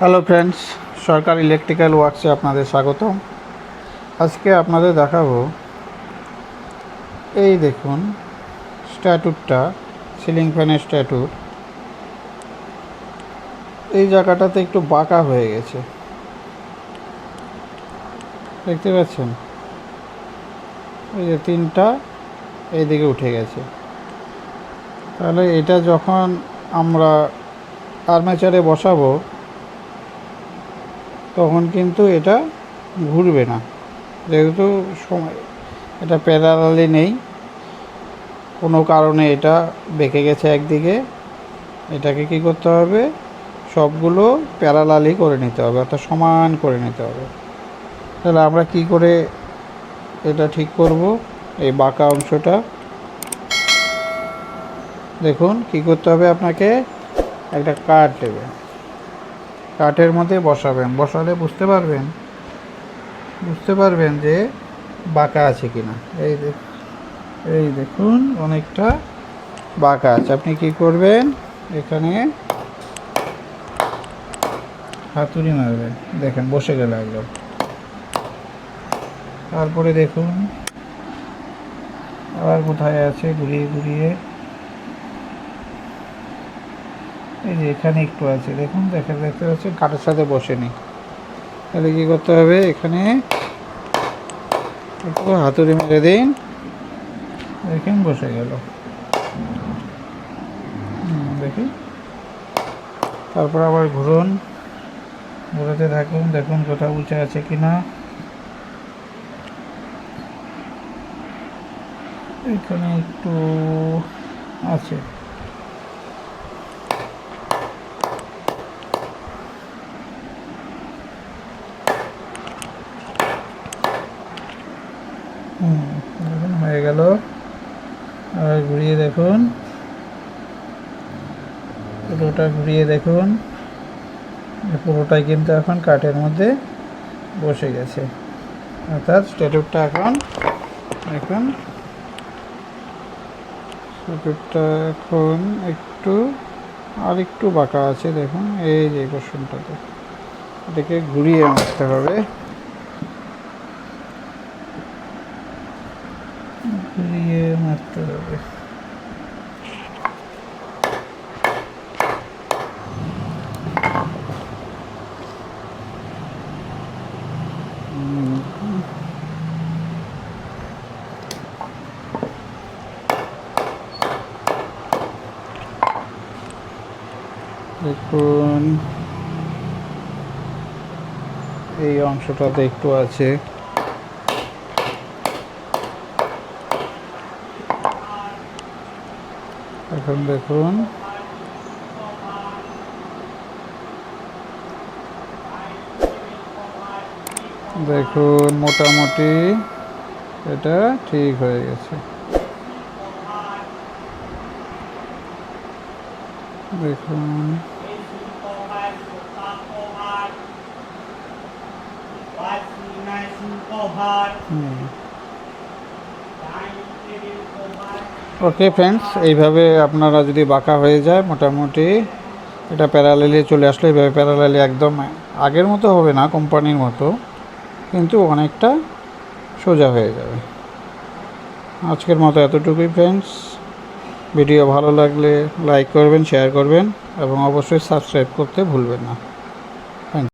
Hello friends Sarkar electrical ওয়ার্কসে আপনাদের স্বাগত আজকে আপনাদের দেখাবো, এই দেখুন স্ট্যাটুটটা সিলিং ফ্যানের স্ট্যাটুট এই জায়গাটাতে একটু বাঁকা হয়ে গেছে। দেখতে পাচ্ছেন? এই যে তিনটা এইদিকে উঠে গেছে। তাহলে এটা যখন আমরা আর্মেচারে বসাবো তখন কিন্তু এটা ঘুরবে না। যেহেতু সময়, এটা প্যারালালি নেই। কোনো কারণে এটা বেঁকে গেছে একদিকে। এটাকে কি করতে হবে? সবগুলো প্যারালালি করে নিতে হবে, অর্থাৎ সমান করে নিতে হবে। তাহলে আমরা কি করে এটা ঠিক করব? এই বাঁকা অংশটা। দেখুন, কি করতে হবে আপনাকে? একটা কাঠ দেবে। কাঠের মধ্যে বসাবেন। বসালে বুঝতে পারবেন বুঝতে পারবেন যে বাঁকা আছে কিনা। এই দেখ- এই দেখুন অনেকটা বাঁকা আছে। আপনি কি করবেন? এখানে হাতুড়ি মারবেন। দেখেন, বসে গেল একদম। তারপরে দেখুন, আবার কোথায় আছে? ঘুরিয়ে ঘুরিয়ে এই যে এখানে একটু আছে, দেখুন দেখেন দেখতে পাচ্ছেন, কাঠের সাথে বসেনি। তাহলে কী করতে হবে, এখানে একটু হাতুড়ি মেরে দিন। দেখেন, বসে গেল। দেখি। তারপর আবার ঘুরুন। ঘুরাতে থাকুন, দেখুন কোথাও উঁচে আছে কি না। এখানে একটু আছে। দেখুন হয়ে গেল। আর ঘুরিয়ে দেখুন। পুরোটা ঘুরিয়ে দেখুন। পুরোটাই কিন্তু এখন কাঠের মধ্যে বসে গেছে। অর্থাৎ স্ট্যাটুটটা এখন এখন স্ট্যাটুটটা এখন একটু আর একটু বাঁকা আছে, দেখুন। এই যে পোর্শনটাতে এটাকে ঘুরিয়ে মারতে হবে। ঘুরিয়ে মারতে হবে। দেখুন এই অংশটাতে একটু আছে। এখন দেখুন। দেখুন মোটামুটি এটা ঠিক হয়ে গেছে। দেখুন। হুম। ওকে ফ্রেন্ডস এইভাবে আপনারা যদি বাঁকা হয়ে যায়, মোটামুটি এটা প্যারালালি চলে আসলে। এইভাবে প্যারালালি একদম আগের মতো হবে না কোম্পানির মতো, কিন্তু অনেকটা সোজা হয়ে যাবে। আজকের মতো এতটুকুই ফ্রেন্ডস ভিডিও ভালো লাগলে লাইক করবেন শেয়ার করবেন, এবং অবশ্যই সাবস্ক্রাইব করতে ভুলবেন না।